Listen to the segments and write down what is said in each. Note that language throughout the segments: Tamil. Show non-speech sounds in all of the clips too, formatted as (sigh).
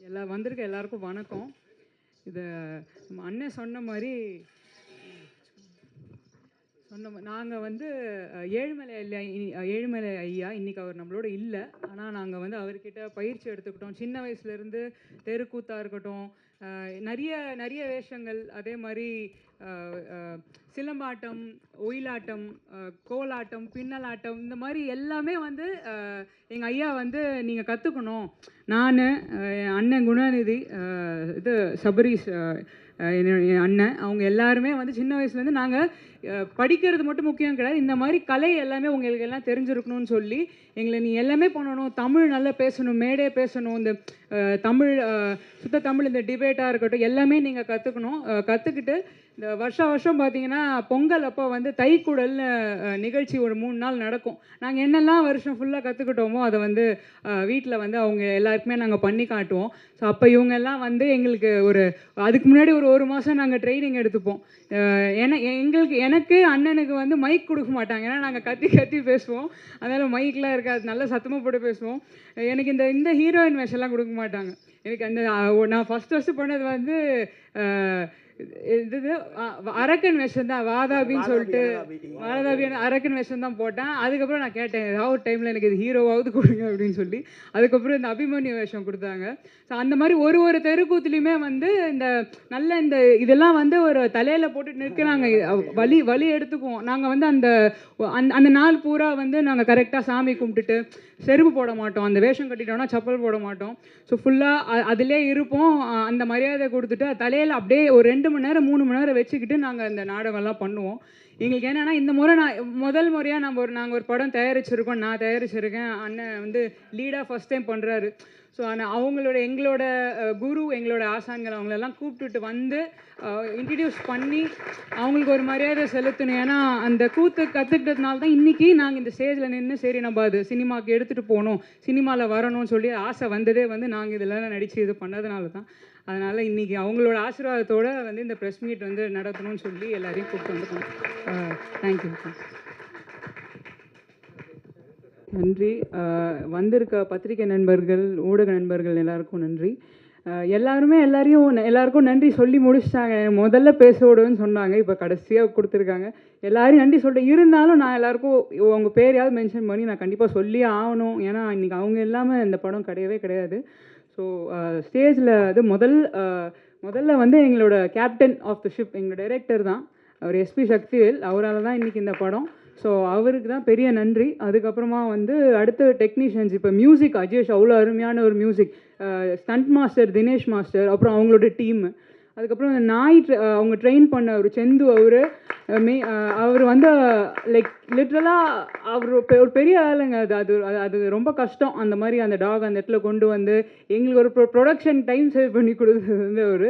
எல்லா வந்திருக்க எல்லாருக்கும் வணக்கம். இது நம்ம அண்ணன் சொன்ன மாதிரி சொன்ன நாங்கள் வந்து ஏழுமலை ஐயா இனி- ஏழுமலை ஐயா இன்னைக்கு அவர் நம்மளோட இல்லை. ஆனால் நாங்கள் வந்து அவர்கிட்ட பயிற்சி எடுத்துக்கிட்டோம். சின்ன வயசுலேருந்து தெருக்கூத்தாக இருக்கட்டும் நிறைய நிறைய வேஷங்கள். அதே மாதிரி சிலம்பாட்டம் ஒயிலாட்டம் கோலாட்டம் பின்னலாட்டம் இந்த மாதிரி எல்லாமே வந்து எங்கள் ஐயா வந்து நீங்கள் கற்றுக்கணும் நான் என் அண்ணன் குணாநிதி இது சபரீஷ் என் அண்ணன். அவங்க எல்லாருமே வந்து சின்ன வயசுலேருந்து நாங்கள் படிக்கிறது மட்டும் முக்கியம் கிடையாது. இந்த மாதிரி கலை எல்லாமே உங்களுக்கு எல்லாம் தெரிஞ்சிருக்கணும்னு சொல்லி எங்களை நீ எல்லாமே பண்ணணும். தமிழ் நல்லா பேசணும் மேடே பேசணும். இந்த தமிழ் சுத்த தமிழ் இந்த டிபேட்டாக இருக்கட்டும் எல்லாமே நீங்கள் கற்றுக்கணும் கற்றுக்கிட்டு இந்த வருஷம் வருஷம் பார்த்தீங்கன்னா பொங்கல் அப்போ வந்து தைக்குடல்னு நிகழ்ச்சி ஒரு மூணு நாள் நடக்கும். நாங்கள் என்னெல்லாம் வருஷம் ஃபுல்லாக கற்றுக்கிட்டோமோ அதை வந்து வீட்டில் வந்து அவங்க எல்லாருக்குமே நாங்கள் பண்ணி காட்டுவோம். ஸோ அப்போ இவங்கெல்லாம் வந்து எங்களுக்கு ஒரு அதுக்கு முன்னாடி ஒரு ஒரு மாதம் நாங்கள் ட்ரைனிங் எடுத்துப்போம். ஏன்னா எங்களுக்கு எனக்கு அண்ணனுக்கு வந்து மைக் கொடுக்க மாட்டாங்க. ஏன்னா நாங்கள் கத்தி கத்தி பேசுவோம். அதனால் மைக்லாம் இருக்காது. நல்லா சத்தமாக போட்டு பேசுவோம். எனக்கு இந்த இந்த ஹீரோயின் வேஷம்லாம் கொடுக்க மாட்டாங்க. எனக்கு அந்த நான் ஃபஸ்ட் ஃபஸ்ட்டு பண்ணது வந்து இது அரக்கன் வேஷம் தான் வாதாபின்னு சொல்லிட்டு வாதாபி. அரக்கன் வேஷம் தான் போட்டேன். அதுக்கப்புறம் நான் கேட்டேன் ஏதாவது ஒரு டைமில் எனக்கு இது ஹீரோவாவது கொடுங்க அப்படின்னு சொல்லி. அதுக்கப்புறம் இந்த அபிமன்யு வேஷம் கொடுத்தாங்க. ஸோ அந்த மாதிரி ஒரு ஒரு தெருக்கூத்துலேயுமே வந்து இந்த நல்ல இந்த இதெல்லாம் வந்து ஒரு தலையில் போட்டு நிற்கிறாங்க. வலி வலி எடுத்துக்குவோம். நாங்கள் வந்து அந்த அந்த அந்த நாள் பூரா வந்து நாங்கள் கரெக்டாக சாமி கும்பிட்டுட்டு செருப்பு போட மாட்டோம். அந்த வேஷம் கட்டிட்டோம்னா செப்பல் போட மாட்டோம். ஸோ ஃபுல்லாக அதிலே இருப்போம். அந்த மரியாதை கொடுத்துட்டு தலையில் அப்படியே ஒரு ரெண்டு மணி நேரம் மூணு மணி நேரம் வச்சுக்கிட்டு நாங்கள் இந்த நாடகம்லாம் பண்ணுவோம். எங்களுக்கு என்னென்னா இந்த முறை நான் முதல் முறையாக நம்ம ஒரு நாங்கள் ஒரு படம் தயாரிச்சிருக்கோம். நான் தயாரிச்சிருக்கேன். அண்ணன் வந்து லீடாக ஃபஸ்ட் டைம் பண்ணுறாரு ஸோ ஆனால் அவங்களோட எங்களோட குரு எங்களோட ஆசான்கள் அவங்களெல்லாம் கூப்பிட்டுட்டு வந்து இன்ட்ரடியூஸ் பண்ணி அவங்களுக்கு ஒரு மரியாதை செலுத்தணும். ஏன்னா அந்த கூத்து கற்றுக்கிட்டதுனால தான் இன்றைக்கி நாங்கள் இந்த ஸ்டேஜில் நின்று சரி நம்ம அது சினிமாவுக்கு எடுத்துகிட்டு போகணும் சினிமாவில் வரணும்னு சொல்லி ஆசை வந்ததே வந்து நாங்கள் இதெல்லாம் நடித்து இது பண்ணதுனால தான் அதனால் இன்றைக்கி அவங்களோட ஆசீர்வாதத்தோட வந்து இந்த ப்ரெஸ் மீட் வந்து நடத்தணும்னு சொல்லி எல்லாரையும் கூப்பிட்டு வந்துருக்கோம் தேங்க்யூ நன்றி. வந்திருக்க பத்திரிகை நண்பர்கள் ஊடக நண்பர்கள் எல்லாருக்கும் நன்றி. எல்லாருமே எல்லாரையும் எல்லாருக்கும் நன்றி சொல்லி முடிச்சிட்டாங்க. முதல்ல பேச விடுவேன்னு சொன்னாங்க இப்போ கடைசியாக கொடுத்துருக்காங்க. எல்லாரையும் நன்றி சொல்லிட்டு இருந்தாலும் நான் எல்லாருக்கும் உங்கள் பேரையாவது மென்ஷன் பண்ணி நான் கண்டிப்பாக சொல்லியே ஆகணும். ஏன்னா இன்றைக்கி அவங்க இல்லாமல் இந்த படம் கிடையவே கிடையாது. ஸோ ஸ்டேஜில் அது முதல் முதல்ல வந்து எங்களோட கேப்டன் ஆஃப் த ஷிப் எங்களோட டைரக்டர் தான். அவர் எஸ்பி சக்திவேல் அவரால் தான் இன்றைக்கி இந்த படம். ஸோ அவருக்கு தான் பெரிய நன்றி. அதுக்கப்புறமா வந்து அடுத்த டெக்னீஷியன்ஸ் இப்போ மியூசிக் அஜேஷ் அவ்வளோ அருமையான ஒரு music stunt master Dinesh master அப்புறம் அவங்களோட டீம் அதுக்கப்புறம் அந்த நாய் அவங்க ட்ரெயின் பண்ண ஒரு செந்து அவர் மே அவர் வந்து லைக் லிட்ரலாக அவர் ஒரு பெ- ஒரு பெரிய ஆளுங்க அது. அது அது- அது ரொம்ப கஷ்டம். அந்த மாதிரி அந்த டாக் அந்த இடத்துல கொண்டு வந்து எங்களுக்கு ஒரு ப்ரொ ப்ரொடக்ஷன் டைம் சேவ் பண்ணி கொடுத்தது வந்து அவர்.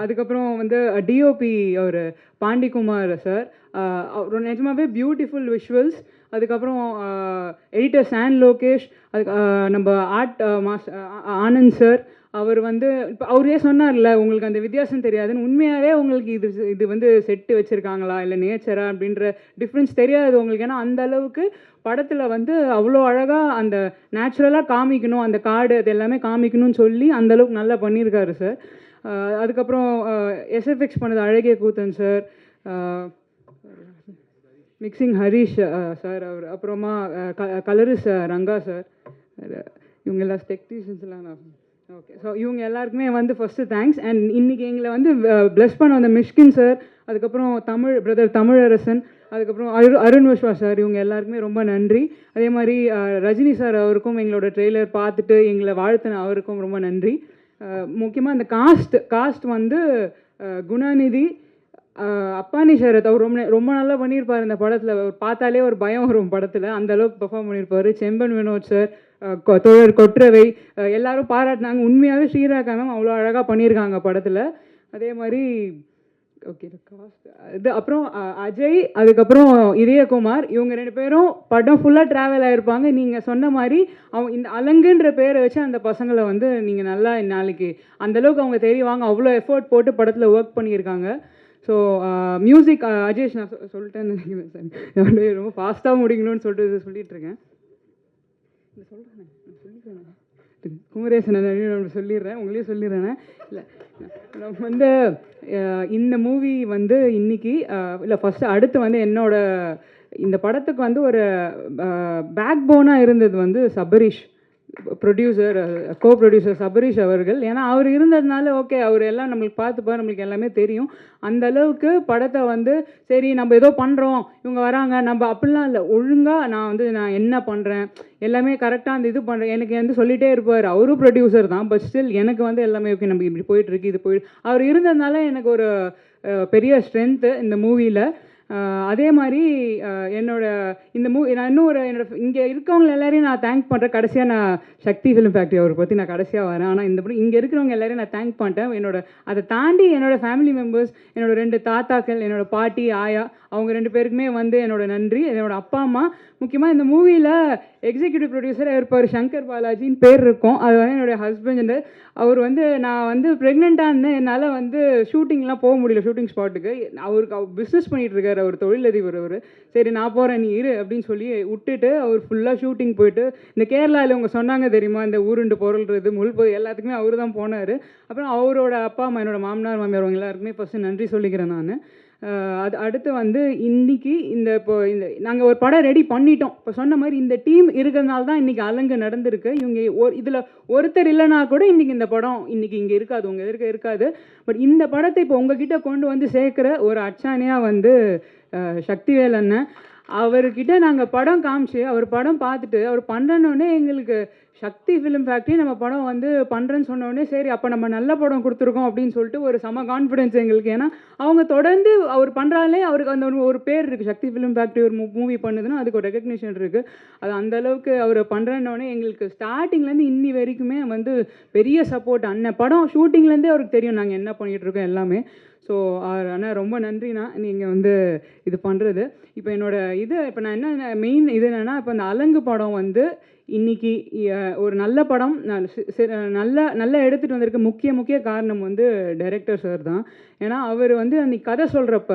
அதுக்கப்புறம் வந்து டிஓபி அவர் பாண்டிகுமார் சார் அவர் நிஜமாவே பியூட்டிஃபுல் விஷுவல்ஸ் அதுக்கப்புறம் எடிட்டர் சான் லோகேஷ் அதுக்கு நம்ம ஆர்ட் மாஸ் ஆனந்த் சார் அவர் வந்து இப்போ அவரே சொன்னார்ல உங்களுக்கு அந்த வித்தியாசம் தெரியாதுன்னு. உண்மையாகவே உங்களுக்கு இது இது வந்து செட்டு வச்சுருக்காங்களா? இல்லை நேச்சரா? அப்படின்ற டிஃப்ரென்ஸ் தெரியாது உங்களுக்கு. ஏன்னா அந்த அளவுக்கு படத்தில் வந்து அவ்வளோ அழகாக அந்த நேச்சுரலாக காமிக்கணும். அந்த காடு அது எல்லாமே காமிக்கணும்னு சொல்லி அந்தளவுக்கு நல்லா பண்ணியிருக்காரு சார். அதுக்கப்புறம் எஸ்எஃப்எக்ஸ் பண்ணது அழகிய Koothan sir. Mixing Harish sir அவர். அப்புறமா க கலரிஸ் ரங்கா சார். இவங்க எல்லாம் டெக்னீஷியன்ஸ்லாம் நான் ஓகே ஸோ இவங்க எல்லாருக்குமே வந்து ஃபஸ்ட்டு தேங்க்ஸ் அண்ட் இன்றைக்கி எங்களை வந்து uh, ப்ளஸ் பண்ண வந்த மிஷ்கின் சார் அதுக்கப்புறம் தமிழ் பிரதர் தமிழரசன் அதுக்கப்புறம் அரு அருண் விஸ்வா சார் இவங்க எல்லாருக்குமே ரொம்ப நன்றி. அதே மாதிரி uh, ரஜினி சார் அவருக்கும் எங்களோட ட்ரெய்லர் பார்த்துட்டு எங்களை வாழ்த்தின அவருக்கும் ரொம்ப நன்றி. Uh, முக்கியமாக அந்த காஸ்ட் காஸ்ட் வந்து குணாநிதி அப்பானி சரத் அவர் ரொம்ப ரொம்ப நல்லா பண்ணியிருப்பார் இந்த படத்தில். பார்த்தாலே ஒரு பயம் வரும் படத்தில். அந்த அளவுக்கு பெர்ஃபார்ம் பண்ணியிருப்பார். செம்பன் வினோத் சார் தோழர் கொற்றவை எல்லாரும் பாராட்டினாங்க. உண்மையாகவே ஸ்ரீராகா மேம் அவ்வளோ அழகாக பண்ணியிருக்காங்க படத்தில். அதே மாதிரி ஓகே காஸ்ட் இது அப்புறம் அஜய் அதுக்கப்புறம் இதயகுமார் இவங்க ரெண்டு பேரும் படம் ஃபுல்லாக ட்ராவல் ஆகிருப்பாங்க நீங்கள் சொன்ன மாதிரி அவங்க இந்த அலங்குன்ற பேரை வச்சு அந்த பசங்களை வந்து நீங்கள் நல்லா நாளைக்கு அந்த அளவுக்கு அவங்க தெரிவாங்க அவ்வளோ எஃபோர்ட் போட்டு படத்தில் ஒர்க் பண்ணியிருக்காங்க. ஸோ மியூசிக் அஜேஷ் நான் சொ- சொல்லிட்டேன்னு நினைக்கிறேன் சார் (laughs) ரொம்ப ஃபாஸ்ட்டாக முடிக்கணும்னு சொல்லிட்டு சொல்லிகிட்ருக்கேன் சொல்லிட்டு இருக்கேன். இது சொல்கிறேன் குமரேசன் நான் சொல்லிடுறேன் உங்களையும் சொல்லிடுறேன். இல்லை நம்ம வந்து இந்த மூவி வந்து இன்னைக்கு இல்லை ஃபஸ்ட்டு அடுத்து வந்து என்னோட இந்த படத்துக்கு வந்து ஒரு பேக் போனாக இருந்தது வந்து Sabareesh. Producer co producer Sabareesh அவர்கள். ஏன்னா அவர் இருந்ததுனால ஓகே அவர் எல்லாம் நம்மளுக்கு பார்த்துப்பார் நம்மளுக்கு எல்லாமே தெரியும். அந்த அளவுக்கு படத்தை வந்து சரி நம்ம ஏதோ பண்ணுறோம் இவங்க வராங்க நம்ம அப்படிலாம் இல்லை. ஒழுங்காக நான் வந்து நான் என்ன பண்ணுறேன் எல்லாமே கரெக்டாக அந்த இது பண்ணுறேன் எனக்கு வந்து சொல்லிகிட்டே இருப்பார். அவரும் ப்ரொடியூசர் தான் பட் ஸ்டில் எனக்கு வந்து எல்லாமே ஓகே நம்ம இப்படி போயிட்டுருக்கு இது போயிட்டு அவர் இருந்ததுனால எனக்கு ஒரு uh, பெரிய ஸ்ட்ரென்த்து இந்த மூவியில் அதே மாதிரி என்னோட இந்த மூ நான் இன்னும் ஒரு என்னோட இங்கே இருக்கவங்க எல்லாரையும் நான் தேங்க் பண்ணுறேன் கடைசியாக நான் சக்தி ஃபிலிம் ஃபேக்ட்ரி அவரை பற்றி நான் கடைசியாக வரேன். ஆனால் இந்த படம் இங்கே இருக்கிறவங்க எல்லாரையும் நான் தேங்க் பண்ணிட்டேன் என்னோட அதை தாண்டி என்னோட ஃபேமிலி மெம்பர்ஸ் என்னோட ரெண்டு தாத்தாக்கள் என்னோட பாட்டி ஆயா அவங்க ரெண்டு பேருக்குமே வந்து என்னோட நன்றி. என்னோட அப்பா அம்மா. முக்கியமாக இந்த மூவியில் எக்ஸிக்யூட்டிவ் ப்ரொடியூசராக இருப்பார் சங்கர் பாலாஜின்னு பேர் இருக்கும். அது வந்து என்னுடைய ஹஸ்பண்ட் அவர் வந்து நான் வந்து ப்ரெக்னெண்ட்டாக இருந்தேன். என்னால் வந்து ஷூட்டிங்லாம் போக முடியல ஷூட்டிங் ஸ்பாட்டுக்கு அவருக்கு அவர் பிஸ்னஸ் பண்ணிகிட்டு இருக்காரு. அவர் தொழிலதிபர் அவர். சரி நான் போகிறேன் நீ இரு அப்படின்னு சொல்லி விட்டுட்டு அவர் ஃபுல்லாக ஷூட்டிங் போயிட்டு இந்த கேரளாவில் இவங்க சொன்னாங்க தெரியுமா? இந்த ஊருண்டு பொருள்றது முள் எல்லாத்துக்குமே அவர் தான் போனார். அப்புறம் அவரோட அப்பா அம்மா என்னோட மாமனார் மாமியார் அவங்க எல்லாருக்குமே ஃபஸ்ட்டு நன்றி சொல்லிக்கிறேன் நான். அது அடுத்து வந்து இன்றைக்கி இந்த இப்போ இந்த நாங்கள் ஒரு படம் ரெடி பண்ணிட்டோம். இப்போ சொன்ன மாதிரி இந்த டீம் இருக்கிறதுனால தான் இன்றைக்கி அலங்கு நடந்திருக்கு. இவங்க ஒரு இதில் ஒருத்தர் இல்லைனா கூட இன்றைக்கி இந்த படம் இன்றைக்கி இங்கே இருக்காது உங்கள் எதிர்க்க இருக்காது. பட் இந்த படத்தை இப்போ உங்ககிட்ட கொண்டு வந்து சேர்க்குற ஒரு அச்சானையாக வந்து சக்திவேல் அண்ணன். அவர்கிட்ட நாங்கள் படம் காமிச்சு அவர் படம் பார்த்துட்டு அவர் பண்ணுறனோடனே எங்களுக்கு சக்தி ஃபிலிம் ஃபேக்ட்ரி நம்ம படம் வந்து பண்ணுறேன்னு சொன்னோடனே சரி அப்போ நம்ம நல்ல படம் கொடுத்துருக்கோம் அப்படின்னு சொல்லிட்டு ஒரு செம கான்ஃபிடென்ஸ் எங்களுக்கு. ஏன்னா அவங்க தொடர்ந்து அவர் பண்ணுறாலே அவருக்கு அந்த ஒரு பேர் இருக்குது சக்தி ஃபிலிம் ஃபேக்ட்ரி ஒரு மூவி பண்ணுதுன்னா அதுக்கு ஒரு ரெகக்னிஷன் இருக்குது அது அந்த அளவுக்கு அவர் பண்ணுறனோடனே எங்களுக்கு ஸ்டார்டிங்லேருந்து இன்னி வரைக்குமே வந்து பெரிய சப்போர்ட் அண்ணன் படம் ஷூட்டிங்லேருந்தே அவருக்கு தெரியும் நாங்கள் என்ன பண்ணிகிட்டு இருக்கோம் எல்லாமே. ஸோ அண்ணா ரொம்ப நன்றிண்ணா. நீங்கள் வந்து இது பண்ணுறது இப்போ என்னோட இது இப்போ நான் என்ன மெயின் இது என்னென்னா இப்போ இந்த அலங்கு படம் வந்து இன்னைக்கு ஒரு நல்ல படம். நல்ல நல்லா எடுத்துகிட்டு வந்திருக்க முக்கிய முக்கிய காரணம் வந்து டைரக்டர் சார் தான். ஏன்னா அவர் வந்து அன்றைக்கி கதை சொல்கிறப்ப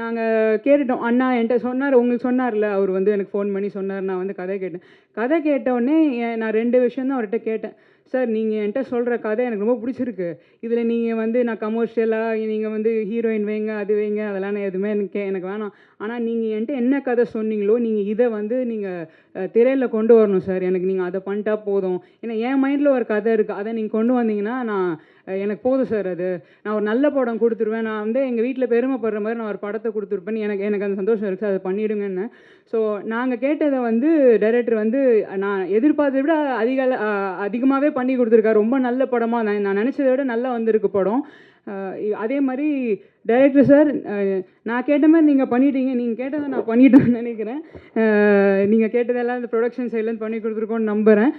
நாங்கள் கேட்டுட்டோம் அண்ணா என்கிட்ட சொன்னார் உங்களுக்கு சொன்னார்ல? அவர் வந்து எனக்கு ஃபோன் பண்ணி சொன்னார் நான் வந்து கதை கேட்டேன். கதை கேட்டோடனே நான் ரெண்டு விஷயம் தான் அவர்கிட்ட கேட்டேன். சார் நீங்கள் என்கிட்ட சொல்கிற கதை எனக்கு ரொம்ப பிடிச்சிருக்கு. இதில் நீங்கள் வந்து நான் கமர்ஷியலாக நீங்கள் வந்து ஹீரோயின் வைங்க அது வைங்க அதெல்லாம் நான் எதுவுமே எனக்கு எனக்கு வேணாம். ஆனால் நீங்கள் என்கிட்ட என்ன கதை சொன்னீங்களோ நீங்கள் இதை வந்து நீங்கள் திரையில் கொண்டு வரணும் சார் எனக்கு நீங்கள் அதை பண்ணிட்டா போதும். ஏன்னா என் மைண்டில் ஒரு கதை இருக்குது அதை நீங்கள் கொண்டு வந்தீங்கன்னா நான் எனக்கு போதும் சார் அது. நான் ஒரு நல்ல படம் கொடுத்துருவேன். நான் வந்து எங்கள் வீட்டில் பெருமைப்படுற மாதிரி நான் ஒரு படத்தை கொடுத்துருப்பேன். எனக்கு எனக்கு அந்த சந்தோஷம் இருக்குது அதை பண்ணிவிடுங்கன்னு ஸோ நாங்கள் கேட்டதை வந்து டைரக்டர் வந்து நான் எதிர்பார்த்ததை விட அதிக அதிகமாகவே பண்ணி கொடுத்துருக்காரு. ரொம்ப நல்ல படமாக நான் நான் நினச்சதை விட நல்லா வந்திருக்கு படம். அதே மாதிரி டைரக்டர் சார் நான் கேட்ட மாதிரி நீங்கள் பண்ணிட்டீங்க. நீங்கள் கேட்டதை நான் பண்ணிட்டேன்னு நினைக்கிறேன். நீங்கள் கேட்டதெல்லாம் இந்த ப்ரொடக்ஷன் சைட்லேருந்து பண்ணி கொடுத்துருக்கோன்னு நம்புகிறேன்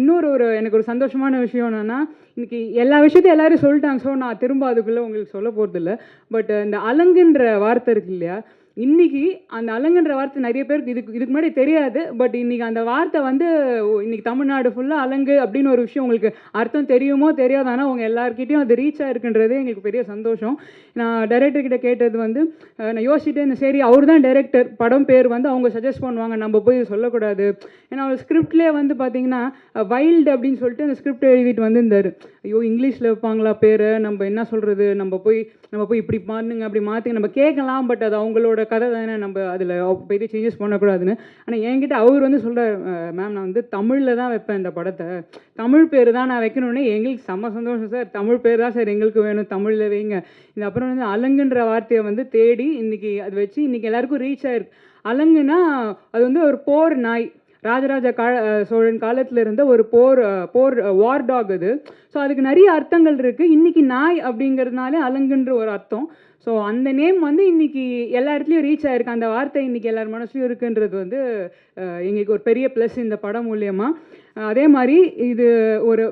இன்னொரு ஒரு எனக்கு ஒரு சந்தோஷமான விஷயம் என்னென்னா இன்றைக்கி எல்லா விஷயத்தையும் எல்லோரும் சொல்லிட்டாங்க. ஸோ நான் திரும்ப அதுக்குள்ளே உங்களுக்கு சொல்ல போகிறதில்ல பட் இந்த அலங்குன்ற வார்த்தை இருக்கு இல்லையா இன்னைக்கு அந்த அலங்குன்ற வார்த்தை நிறைய பேருக்கு இதுக்கு இதுக்கு முன்னாடி தெரியாது பட் இன்னைக்கு அந்த வார்த்தை வந்து இன்னைக்கு தமிழ்நாடு ஃபுல்லாக அலங்கு அப்படின்னு ஒரு விஷயம் உங்களுக்கு அர்த்தம் தெரியுமோ தெரியாது ஆனால் உங்கள் எல்லாருக்கிட்டையும் அது ரீச் ஆயிருக்குன்றதே எங்களுக்கு பெரிய சந்தோஷம். நான் டைரக்டர் கிட்ட கேட்டது வந்து நான் யோசிச்சுட்டே இருந்தேன் சரி அவர் தான் டைரக்டர் படம் பேர் வந்து அவங்க சஜஸ்ட் பண்ணுவாங்க நம்ம போய் சொல்லக்கூடாது. ஏன்னா அவர் ஸ்கிரிப்ட்லேயே வந்து பார்த்தீங்கன்னா வைல்டு அப்படின்னு சொல்லிட்டு அந்த ஸ்கிரிப்ட் எழுதிட்டு வந்திருந்தார். ஐயோ இங்கிலீஷில் வைப்பாங்களா பேர்? நம்ம என்ன சொல்கிறது நம்ம போய் நம்ம போய் இப்படி பண்ணுங்க அப்படி மாற்றுங்க நம்ம கேட்கலாம் பட் அது அவங்களோட கதை தானே. நம்ம அதில் பெரிய சேஞ்சஸ் பண்ணக்கூடாதுன்னு. ஆனால் என்கிட்ட அவர் வந்து சொல்கிறார் மேம் நான் வந்து தமிழில் தான் வைப்பேன் இந்த படத்தை. தமிழ் பேர் தான் நான் வைக்கணுன்னே எங்களுக்கு செம்ம சந்தோஷம் சார். தமிழ் பேர் தான் சார் எங்களுக்கு வேணும். தமிழில் வைங்க. இந்த அப்புறம் வந்து அலங்குன்ற வார்த்தையை வந்து தேடி இன்றைக்கி அது வச்சு இன்றைக்கி எல்லாருக்கும் ரீச் ஆயிருக்கு. அலங்குனா அது வந்து ஒரு போர் நாய். ராஜராஜ கா சோழன் காலத்தில் இருந்த ஒரு போர் போர் வார் டாக் அது. ஸோ அதுக்கு நிறைய அர்த்தங்கள் இருக்குது இன்றைக்கி நாய் அப்படிங்கிறதுனாலே அலங்குன்ற ஒரு அர்த்தம். ஸோ அந்த நேம் வந்து இன்றைக்கி எல்லா இடத்துலையும் ரீச் ஆயிருக்கு. அந்த வார்த்தை இன்றைக்கி எல்லார் மனசுலையும் இருக்குன்றது வந்து எங்களுக்கு ஒரு பெரிய ப்ளஸ் இந்த படம் மூலியமாக அதே மாதிரி இது ஒரு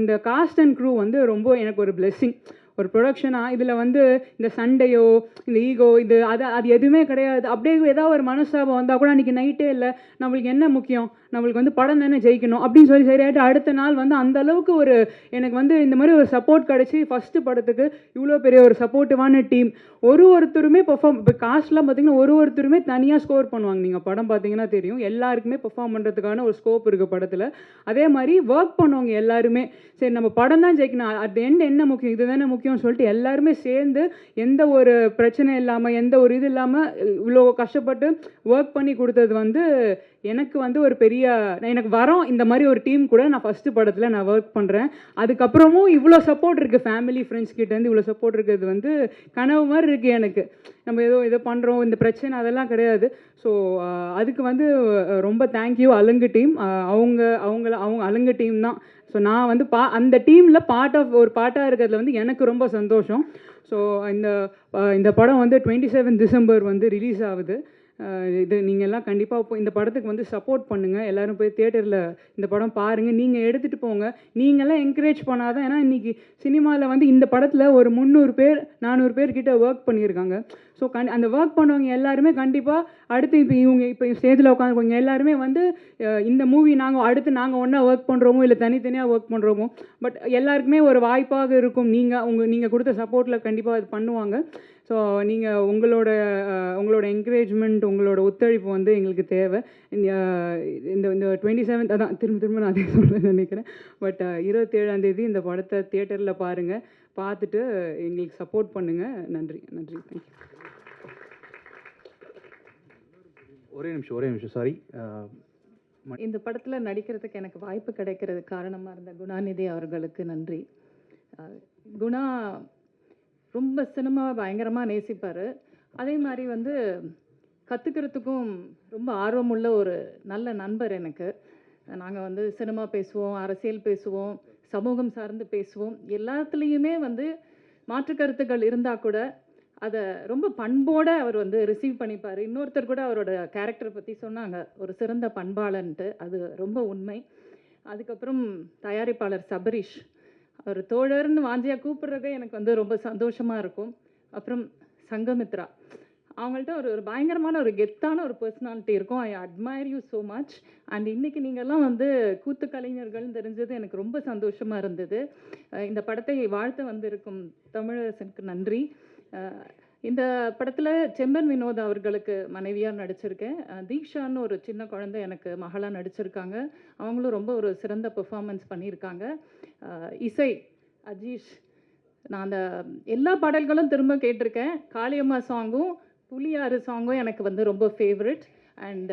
இந்த காஸ்ட் அண்ட் க்ரூ வந்து ரொம்ப எனக்கு ஒரு பிளெஸ்ஸிங் ஒரு ப்ரொடக்ஷனாக இதில் வந்து இந்த சண்டையோ இந்த ஈகோ இது அது அது எதுவுமே கிடையாது. அப்படியே ஏதாவது ஒரு மனஸ்தாபம் வந்தால் கூட அன்றைக்கி நைட்டே இல்லை. நம்மளுக்கு என்ன முக்கியம்? நம்மளுக்கு வந்து படம் தானே ஜெயிக்கணும். அப்படின்னு சொல்லி சரியாயிட்டு அடுத்த நாள் வந்து அந்த அளவுக்கு ஒரு எனக்கு வந்து இந்த மாதிரி ஒரு சப்போர்ட் கிடச்சி ஃபஸ்ட்டு படத்துக்கு இவ்வளோ பெரிய ஒரு சப்போர்ட்டிவான டீம் ஒரு ஒருத்தருமே பெர்ஃபார்ம் இப்போ காஸ்ட்லாம் பார்த்தீங்கன்னா ஒரு ஒருத்தருமே தனியாக ஸ்கோர் பண்ணுவாங்க. நீங்கள் படம் பார்த்தீங்கன்னா தெரியும். எல்லாருக்குமே பெர்ஃபார்ம் பண்ணுறதுக்கான ஒரு ஸ்கோப் இருக்குது படத்தில். அதே மாதிரி ஒர்க் பண்ணவங்க எல்லாருமே சரி நம்ம படம் தான் ஜெயிக்கணும். அட் எண்ட் என்ன முக்கியம்? இதுதானே முக்கியம்னு சொல்லிட்டு எல்லாருமே சேர்ந்து எந்த ஒரு பிரச்சனை இல்லாமல் எந்த ஒரு இது இல்லாமல் இவ்வளோ கஷ்டப்பட்டு ஒர்க் பண்ணி கொடுத்தது வந்து எனக்கு வந்து ஒரு பெரிய எனக்கு வரோம் இந்த மாதிரி ஒரு டீம் கூட நான் ஃபஸ்ட்டு படத்தில் நான் ஒர்க் பண்ணுறேன் அதுக்கப்புறமும் இவ்வளோ சப்போர்ட் இருக்குது ஃபேமிலி ஃப்ரெண்ட்ஸ் கிட்டேருந்து இவ்வளோ சப்போர்ட் இருக்கிறது வந்து கனவு மாதிரி இருக்குது எனக்கு. நம்ம ஏதோ ஏதோ பண்ணுறோம் இந்த பிரச்சனை அதெல்லாம் கிடையாது. ஸோ அதுக்கு வந்து ரொம்ப தேங்க்யூ அலுங்கு டீம் அவங்க அவங்கள அவங்க அலுங்கு டீம் தான். ஸோ நான் வந்து பா அந்த டீமில் பார்ட் ஆஃப் ஒரு பார்ட்டாக இருக்கிறதுல வந்து எனக்கு ரொம்ப சந்தோஷம். ஸோ இந்த இந்த படம் வந்து டுவெண்ட்டி செவன் டிசம்பர் வந்து ரிலீஸ் ஆகுது. இது நீங்கள் எல்லாம் கண்டிப்பாக இப்போ இந்த படத்துக்கு வந்து சப்போர்ட் பண்ணுங்கள் எல்லோரும் போய் தேட்டரில் இந்த படம் பாருங்கள் நீங்கள் எடுத்துகிட்டு போங்க. நீங்களாம் என்கரேஜ் பண்ணாதான் ஏன்னா இன்றைக்கி சினிமாவில் வந்து இந்த படத்தில் ஒரு முந்நூறு பேர் நானூறு பேர்கிட்ட ஒர்க் பண்ணியிருக்காங்க. ஸோ கண் அந்த ஒர்க் பண்ணவங்க எல்லாருமே கண்டிப்பாக அடுத்து இப்போ இவங்க இப்போ ஸ்டேஜில் உட்காந்துருக்கவங்க எல்லாருமே வந்து இந்த மூவி நாங்கள் அடுத்து நாங்கள் ஒன்றா ஒர்க் பண்ணுறோமோ இல்லை தனித்தனியாக ஒர்க் பண்ணுறோமோ பட் எல்லாருக்குமே ஒரு வாய்ப்பாக இருக்கும். நீங்கள் உங்கள் நீங்கள் கொடுத்த சப்போர்ட்டில் கண்டிப்பாக அது பண்ணுவாங்க. ஸோ நீங்கள் உங்களோட உங்களோட என்கரேஜ்மெண்ட் உங்களோட ஒத்துழைப்பு வந்து எங்களுக்கு தேவை. இந்த இந்த டுவெண்ட்டி செவன்த் அதான் திரும்ப திரும்ப நான் அதே சொல்ல நினைக்கிறேன். பட் இருபத்தேழாம் தேதி இந்த படத்தை தியேட்டரில் பாருங்கள் பார்த்துட்டு எங்களுக்கு சப்போர்ட் பண்ணுங்கள் நன்றி நன்றி. தேங்க்யூ ஒரே நிமிஷம் ஒரே நிமிஷம். சாரி இந்த படத்தில் நடிக்கிறதுக்கு எனக்கு வாய்ப்பு கிடைக்கிறது காரணமாக இருந்த குணாநிதி அவர்களுக்கு நன்றி. குணா ரொம்ப சினிமாவை பயங்கரமாக நேசிப்பார். அதே மாதிரி வந்து கற்றுக்கிறதுக்கும் ரொம்ப ஆர்வமுள்ள ஒரு நல்ல நண்பர் எனக்கு. நாங்கள் வந்து சினிமா பேசுவோம் அரசியல் பேசுவோம் சமூகம் சார்ந்து பேசுவோம். எல்லாத்துலேயுமே வந்து மாற்று கருத்துக்கள் இருந்தால் கூட அதை ரொம்ப பண்போடு அவர் வந்து ரிசீவ் பண்ணிப்பார். இன்னொருத்தர் கூட அவரோட கேரக்டர் பற்றி சொன்னாங்க. ஒரு சிறந்த பண்பாளன்ட்டு. அது ரொம்ப உண்மை. அதுக்கப்புறம் தயாரிப்பாளர் சபரீஷ். அவர் தோழர்னு வாஞ்சியாக கூப்பிட்றதே எனக்கு வந்து ரொம்ப சந்தோஷமாக இருக்கும். அப்புறம் சங்கமித்ரா. அவங்கள்ட்ட ஒரு ஒரு பயங்கரமான ஒரு கெத்தான ஒரு பர்சனாலிட்டி இருக்கும். I admire you so much and இன்றைக்கி நீங்கள்லாம் வந்து கூத்து கலைஞர்கள்னு தெரிஞ்சது எனக்கு ரொம்ப சந்தோஷமாக இருந்தது. இந்த படத்தை வாழ்த்த வந்திருக்கும் தமிழரசனுக்கு நன்றி. இந்த படத்தில் செம்பன் வினோத் அவர்களுக்கு மனைவியாக நடிச்சிருக்கேன். தீக்ஷான்னு ஒரு சின்ன குழந்தை எனக்கு மகளாக நடிச்சிருக்காங்க. அவங்களும் ரொம்ப ஒரு சிறந்த பெர்ஃபார்மன்ஸ் பண்ணியிருக்காங்க. இசை அஜீஷ் நான் அந்த எல்லா பாடல்களும் திரும்ப கேட்டிருக்கேன். காளியம்மா சாங்கும் புலியாறு சாங்கும் எனக்கு வந்து ரொம்ப ஃபேவரட் அண்ட்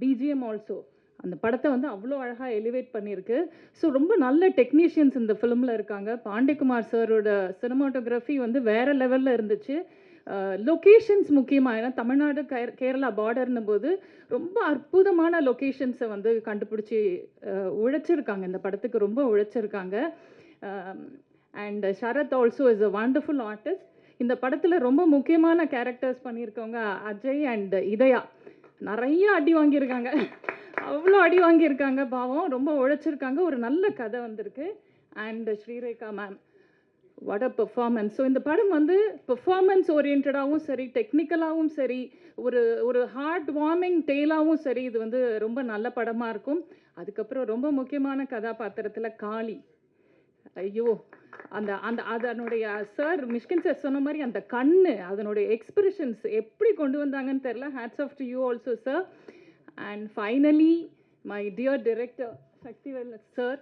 பிஜிஎம் ஆல்சோ அந்த படத்தை வந்து அவ்வளோ அழகாக எலிவேட் பண்ணியிருக்கு. ஸோ ரொம்ப நல்ல டெக்னீஷியன்ஸ் இந்த ஃபிலிமில் இருக்காங்க. பாண்டிக்குமார் சாரோட சினிமாட்டோகிராஃபி வந்து வேறு லெவலில் இருந்துச்சு. லொக்கேஷன்ஸ் முக்கியமாக ஏன்னா தமிழ்நாடு கே- கேரளா பார்டர்னும் போது ரொம்ப அற்புதமான லொக்கேஷன்ஸை வந்து கண்டுபிடிச்சி உழைச்சிருக்காங்க. இந்த படத்துக்கு ரொம்ப உழைச்சிருக்காங்க. And Sarath also is a wonderful artist இந்த படத்தில் ரொம்ப முக்கியமான கேரக்டர்ஸ் பண்ணியிருக்கவங்க அஜய் அண்ட் இதயா. நிறைய அடி வாங்கியிருக்காங்க. அவ்வளோ அடி வாங்கியிருக்காங்க. பாவம் ரொம்ப உழைச்சிருக்காங்க. ஒரு நல்ல கதை வந்திருக்கு. And Sreerekha ma'am what a performance so இந்த படம் வந்து பெர்ஃபார்மன்ஸ் ஓரியன்டாகவும் சரி டெக்னிக்கலாகவும் சரி ஒரு ஒரு ஹார்ட் வார்மிங் டேலாகவும் சரி இது வந்து ரொம்ப நல்ல படமாக இருக்கும். அதுக்கப்புறம் ரொம்ப முக்கியமான கதாபாத்திரத்தில் காளி. ஐயோ அந்த அந்த அதனுடைய சார் மிஷ்கின் சார் சொன்ன மாதிரி அந்த கண்ணு அதனுடைய எக்ஸ்பிரஷன்ஸ் எப்படி கொண்டு வந்தாங்கன்னு தெரில hats off to you also sir and finally my dear director Sakthivel sir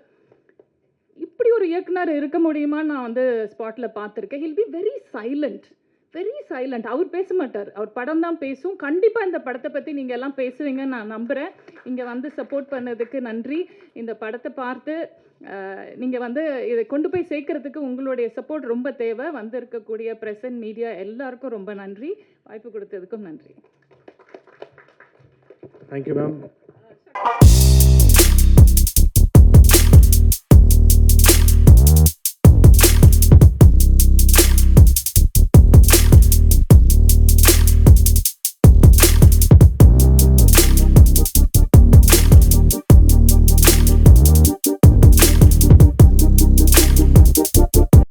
இப்படி ஒரு இயக்குனர் இருக்க முடியுமான்னு நான் வந்து ஸ்பாட்டில் பார்த்துருக்கேன். He'll be very silent very silent அவர் பேச மாட்டார். அவர் படம் தான் பேசும். கண்டிப்பாக இந்த படத்தை பற்றி நீங்கள் எல்லாம் பேசுவீங்கன்னு நான் நம்புகிறேன் இங்கே வந்து சப்போர்ட் பண்ணதுக்கு நன்றி. இந்த படத்தை பார்த்து நீங்கள் வந்து இதை கொண்டு போய் சேர்க்கறதுக்கு உங்களுடைய சப்போர்ட் ரொம்ப தேவை. வந்திருக்கக்கூடிய ப்ரெசன்ட் மீடியா எல்லாருக்கும் ரொம்ப நன்றி. வாய்ப்பு கொடுத்ததுக்கும் நன்றி. Thank you ma'am